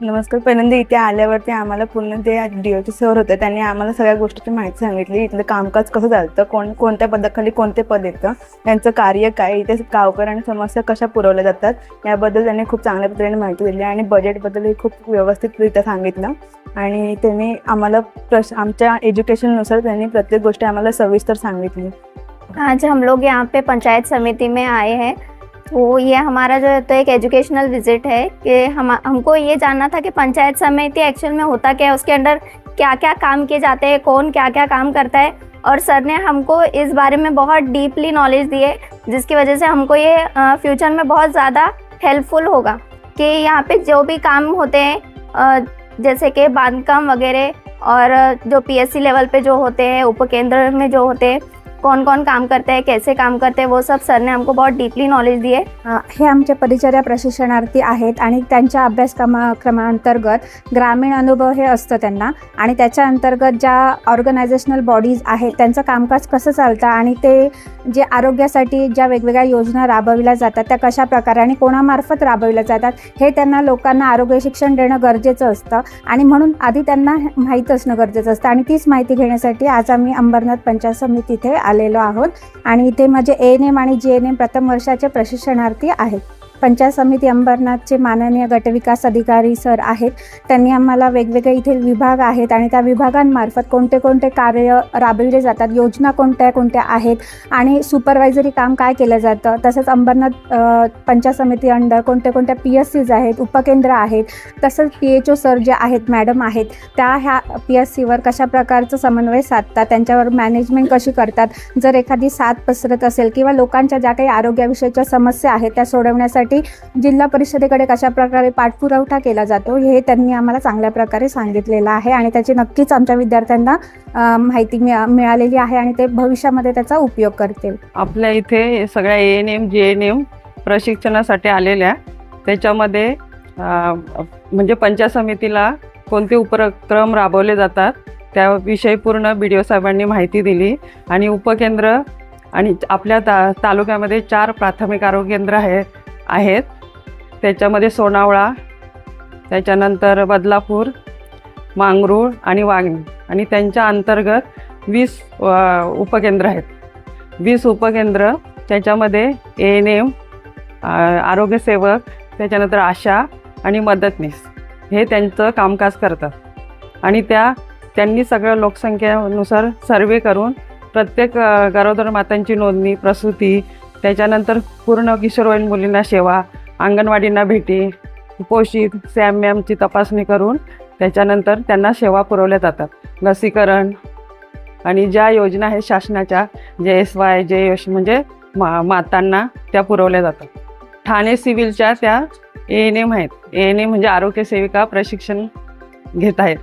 नमस्कार. पहिल्यांदा इथे आल्यावरती आम्हाला पूर्ण ते डी ओचे सर होते त्यांनी आम्हाला सगळ्या गोष्टीची माहिती सांगितली. इथलं कामकाज कसं चालतं कोण कोणत्या पदाखाली कोणते पद येतं त्यांचं कार्य काय इथे गावकऱ्यांना समस्या कशा पुरवल्या जातात याबद्दल त्यांनी खूप चांगल्या पद्धतीने माहिती दिली आणि बजेटबद्दलही खूप व्यवस्थितरित्या सांगितलं. आणि त्यांनी आम्हाला प्रश आमच्या एज्युकेशननुसार त्यांनी प्रत्येक गोष्टी आम्हाला सविस्तर सांगितली. आज हम लोग यहाँ पे पंचायत समिति में आए हैं। तो ये हमारा जो है तो एक एजुकेशनल विज़िट है कि हम, हमको ये जानना था कि पंचायत समिति एक्चुअल में होता क्या है, उसके अंदर क्या क्या काम किए जाते हैं, कौन क्या क्या काम करता है। और सर ने हमको इस बारे में बहुत डीपली नॉलेज दी है, जिसकी वजह से हमको ये फ्यूचर में बहुत ज़्यादा हेल्पफुल होगा कि यहाँ पे जो भी काम होते हैं जैसे कि बांधकाम वगैरह और जो पीएससी लेवल पे जो होते हैं उपकेंद्र में जो होते हैं कौन कौन काम करते हैं कैसे काम करते हैं वो सब सर ने हमको बहुत डीपली नॉलेज दिए. हे आमचे परिचर्या प्रशिक्षणार्थी आहेत आणि त्यांच्या अभ्यासक्रमा क्रमांतर्गत ग्रामीण अनुभव हे असतं त्यांना. आणि त्याच्या अंतर्गत ज्या ऑर्गनायझेशनल बॉडीज आहेत त्यांचं कामकाज कसं चालतं आणि ते जे आरोग्यासाठी ज्या वेगवेगळ्या योजना राबविल्या जातात त्या कशा प्रकारे आणि कोणामार्फत राबविल्या जातात हे त्यांना लोकांना आरोग्य शिक्षण देणं गरजेचं असतं. आणि म्हणून आधी त्यांना माहीत असणं गरजेचं असतं. आणि तीच माहिती घेण्यासाठी आज आम्ही अंबरनाथ पंचायत समिती इथे आलेलो आहोत. आणि इथे माझे ए एन एम आणि जी एन एम प्रथम वर्षाचे प्रशिक्षणार्थी आहेत. पंचायत समिती अंबरनाथचे माननीय गटविकास अधिकारी सर आहेत. त्यांनी आम्हाला वेगवेगळे इथे विभाग आहेत आणि त्या विभागांमार्फत कोणते कोणते कार्य राबविले जातात योजना कोणत्या कोणत्या आहेत आणि सुपरवायझरी काम काय केलं जातं तसंच अंबरनाथ पंचायत समिती अंडर कोणत्या कोणत्या पी एस सीज आहेत उपकेंद्र आहेत तसंच पी एच ओ सर जे आहेत मॅडम आहेत त्या ह्या पी एस सीवर कशा प्रकारचं समन्वय साधतात त्यांच्यावर मॅनेजमेंट कशी करतात जर एखादी साथ पसरत असेल किंवा लोकांच्या ज्या काही आरोग्याविषयीच्या समस्या आहेत त्या सोडवण्यासाठी जिल्हा परिषदेकडे कशा प्रकारे पाठपुरवठा केला जातो हे त्यांनी आम्हाला चांगल्या प्रकारे सांगितलेलं आहे आणि त्याची नक्कीच आमच्या विद्यार्थ्यांना माहिती मिळा मिळालेली आहे आणि ते भविष्यामध्ये त्याचा उपयोग करतील. आपल्या इथे सगळ्या A N M J N M प्रशिक्षणासाठी आलेल्या. त्याच्यामध्ये म्हणजे पंचायत समितीला कोणते उपक्रम राबवले जातात त्याविषयी पूर्ण बी डी ओ साहेबांनी माहिती दिली. आणि उपकेंद्र आणि आपल्या ता तालुक्यामध्ये चार प्राथमिक आरोग्य केंद्र आहेत. आहेत. त्याच्यामध्ये सोनावळा त्याच्यानंतर बदलापूर मांगरूळ आणि वागणी आणि त्यांच्या अंतर्गत वीस उपकेंद्र आहेत. वीस उपकेंद्र त्याच्यामध्ये ए एन एम आरोग्यसेवक त्याच्यानंतर आशा आणि मदतनीस हे त्यांचं कामकाज करतात. आणि त्या त्यांनी सगळं लोकसंख्येनुसार सर्वे करून प्रत्येक गरोदर मातांची नोंदणी प्रसूती त्याच्यानंतर पूर्ण किशोरवयीन मुलींना सेवा अंगणवाडींना भेटी कुपोषित सॅमॅमची तपासणी करून त्याच्यानंतर त्यांना सेवा पुरवल्या जातात. लसीकरण आणि ज्या योजना आहेत शासनाच्या जे एस वाय जे यश म्हणजे मा मातांना त्या पुरवल्या जातात. ठाणे सिव्हिलच्या त्या ए एन एम आहेत. ए एन एम म्हणजे आरोग्य सेविका प्रशिक्षण घेत आहेत.